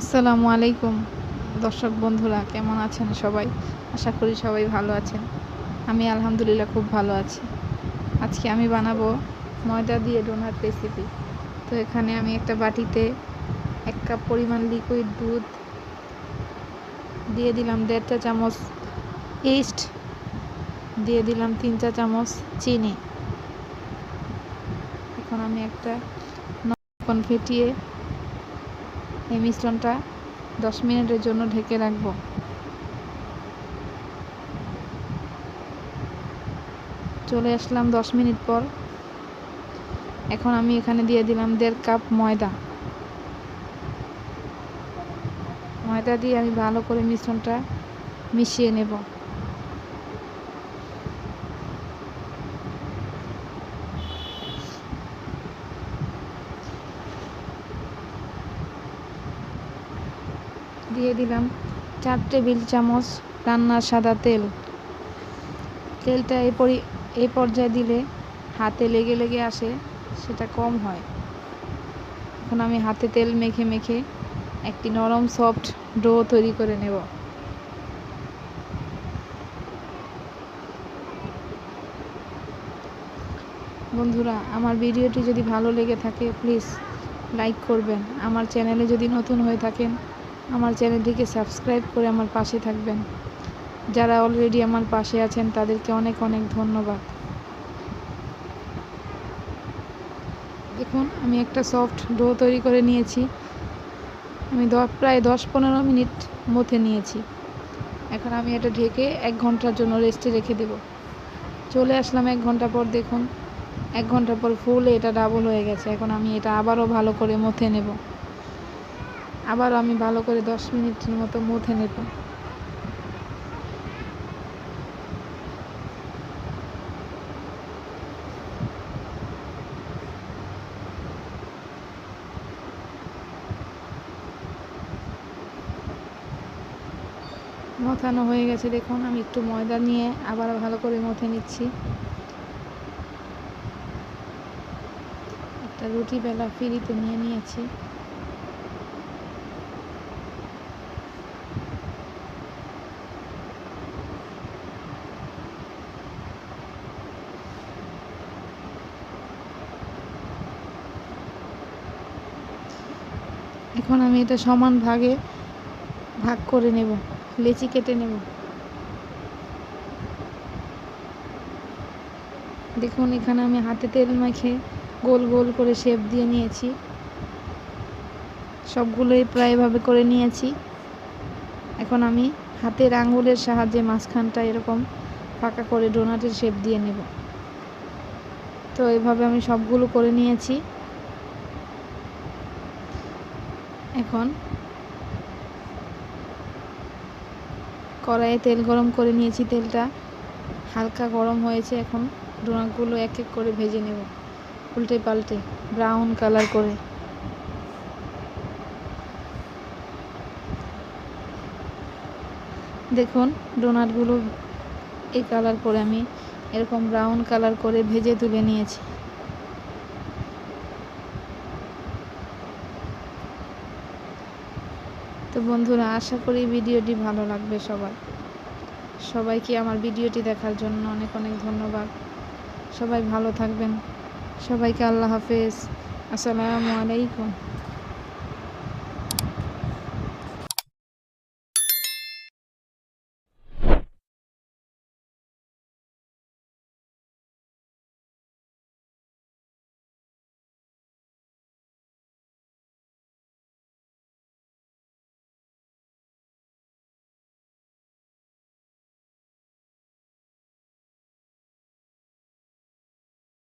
আসসালামু আলাইকুম। দর্শক বন্ধুরা, কেমন আছেন সবাই? আশা করি সবাই ভালো আছেন। আমি আলহামদুলিল্লাহ খুব ভালো আছি। আজকে আমি বানাবো ময়দা দিয়ে ডোনাট রেসিপি তো এখানে আমি একটা বাটিতে এক কাপ পরিমাণ লিকুইড দুধ দিয়ে দিলাম, দেড় চা চামচ ইস্ট দিয়ে দিলাম তিন চা চামচ চিনি। এখন আমি একটা নখন ফেটিয়ে এই মিশ্রণটা দশ মিনিটের জন্য ঢেকে রাখব। চলে আসলাম দশ মিনিট পর। এখন আমি এখানে দিয়ে দিলাম দেড় কাপ ময়দা। ময়দা দিয়ে আমি ভালো করে মিশ্রণটা মিশিয়ে নেব। দিয়ে দিলাম চার টেবিল চামচ রান্নার সাদা তেল। তেলটা এই পরি এই পর্যায়ে দিলে হাতে লেগে লেগে আসে, সেটা কম হয়। এখন আমি হাতে তেল মেখে মেখে একটি নরম সফট ডো তৈরি করে নেব। বন্ধুরা, আমার ভিডিওটি যদি ভালো লেগে থাকে, প্লিজ লাইক করবেন। আমার চ্যানেলে যদি নতুন হয়ে থাকেন আমার চ্যানেলটিকে সাবস্ক্রাইব করে আমার পাশে থাকবেন। যারা অলরেডি আমার পাশে আছেন, তাদেরকে অনেক অনেক ধন্যবাদ। দেখুন, আমি একটা সফট ডো তৈরি করে নিয়েছি। আমি প্রায় দশ পনেরো মিনিট মথে নিয়েছি। এখন আমি এটা ঢেকে এক ঘণ্টার জন্য রেস্টে রেখে দেব। চলে আসলাম এক ঘণ্টা পর, দেখুন, এক ঘণ্টা পর ফুলে এটা ডাবল হয়ে গেছে। এখন আমি এটা আবারও ভালো করে মথে নেব। আবার আমি ভালো করে দশ মিনিটের মতো মুথে নেব। মথানো হয়ে গেছে দেখুন, আমি একটু ময়দা নিয়ে আবার ভালো করে মথে নিচ্ছি। একটা রুটি বেলা ফিরিতে নিয়ে নিয়েছি। এখন আমি এটা সমান ভাগে ভাগ করে নেব, লেচি কেটে নেব। দেখুন, এখানে আমি হাতে তেল মাখে গোল গোল করে শেপ দিয়ে নিয়েছি। সবগুলোই প্রায় এভাবে করে নিয়েছি। এখন আমি হাতের আঙুলের সাহায্যে মাঝখানটা এরকম ফাঁকা করে ডোনাটের শেপ দিয়ে নেব। তো এভাবে আমি সবগুলো করে নিয়েছি। এখন কড়াইয়ে তেল গরম করে নিয়েছি, তেলটা হালকা গরম হয়েছে এখন। ডোনাগুলো এক এক করে ভেজে নেব, উল্টে পাল্টে, ব্রাউন কালার করে। দেখুন, ডোনাটগুলো এই কালার করে আমি এরকম ব্রাউন কালার করে ভেজে তুলে নিয়েছি। তো বন্ধুরা, আশা করি ভিডিওটি ভালো লাগবে সবার। সবাইকে আমার ভিডিওটি দেখার জন্য অনেক অনেক ধন্যবাদ। সবাই ভালো থাকবেন। সবাইকে আল্লাহ হাফেজ। আসসালামু আলাইকুম।